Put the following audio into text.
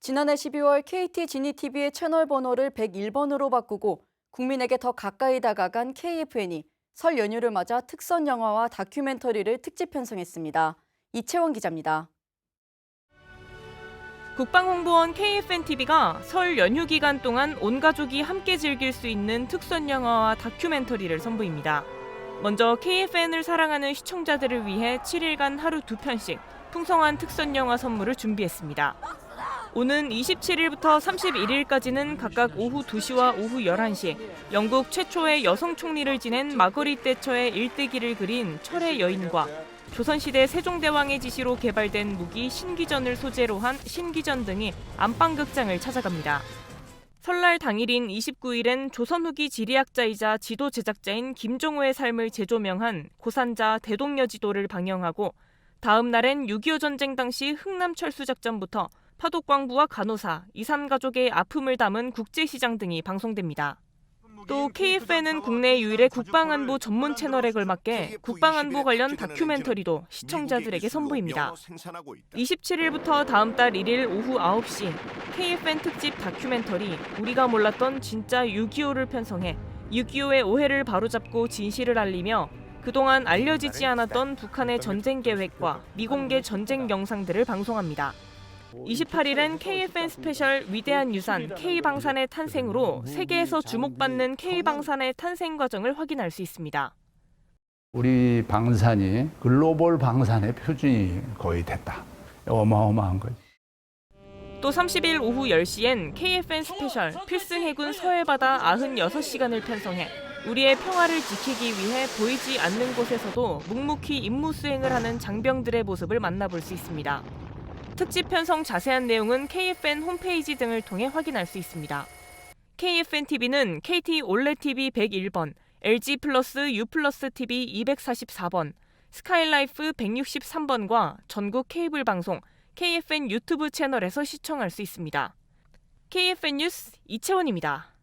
지난해 12월 KT 지니TV의 채널 번호를 101번으로 바꾸고 국민에게 더 가까이 다가간 KFN이 설 연휴를 맞아 특선 영화와 다큐멘터리를 특집 편성했습니다. 이채원 기자입니다. 국방홍보원 KFN-TV가 설 연휴 기간 동안 온 가족이 함께 즐길 수 있는 특선 영화와 다큐멘터리를 선보입니다. 먼저 KFN을 사랑하는 시청자들을 위해 7일간 하루 두 편씩 풍성한 특선 영화 선물을 준비했습니다. 오는 27일부터 31일까지는 각각 오후 2시와 오후 11시 영국 최초의 여성 총리를 지낸 마거릿 대처의 일대기를 그린 철의 여인과 조선시대 세종대왕의 지시로 개발된 무기 신기전을 소재로 한 신기전 등이 안방극장을 찾아갑니다. 설날 당일인 29일엔 조선 후기 지리학자이자 지도 제작자인 김종호의 삶을 재조명한 고산자 대동여 지도를 방영하고 다음 날엔 6.25 전쟁 당시 흥남 철수 작전부터 파독광부와 간호사, 이산가족의 아픔을 담은 국제시장 등이 방송됩니다. 또 KFN은 국내 유일의 국방안보 전문 채널에 걸맞게 국방안보 관련 다큐멘터리도 시청자들에게 선보입니다. 27일부터 다음 달 1일 오후 9시 KFN 특집 다큐멘터리 우리가 몰랐던 진짜 6.25를 편성해 6.25의 오해를 바로잡고 진실을 알리며 그동안 알려지지 않았던 북한의 전쟁 계획과 미공개 전쟁 영상들을 방송합니다. 28일엔 KFN 스페셜 위대한 유산 K방산의 탄생으로 세계에서 주목받는 K방산의 탄생 과정을 확인할 수 있습니다. 우리 방산이 글로벌 방산의 표준이 거의 됐다. 어마어마한 거지. 또 30일 오후 10시엔 KFN 스페셜 필승 해군 서해바다 96시간을 편성해 우리의 평화를 지키기 위해 보이지 않는 곳에서도 묵묵히 임무 수행을 하는 장병들의 모습을 만나볼 수 있습니다. 특집 편성 자세한 내용은 KFN 홈페이지 등을 통해 확인할 수 있습니다. KFN TV는 KT 올레 TV 101번, LG 플러스 U 플러스 TV 244번, 스카이라이프 163번과 전국 케이블 방송 KFN 유튜브 채널에서 시청할 수 있습니다. KFN 뉴스 이채원입니다.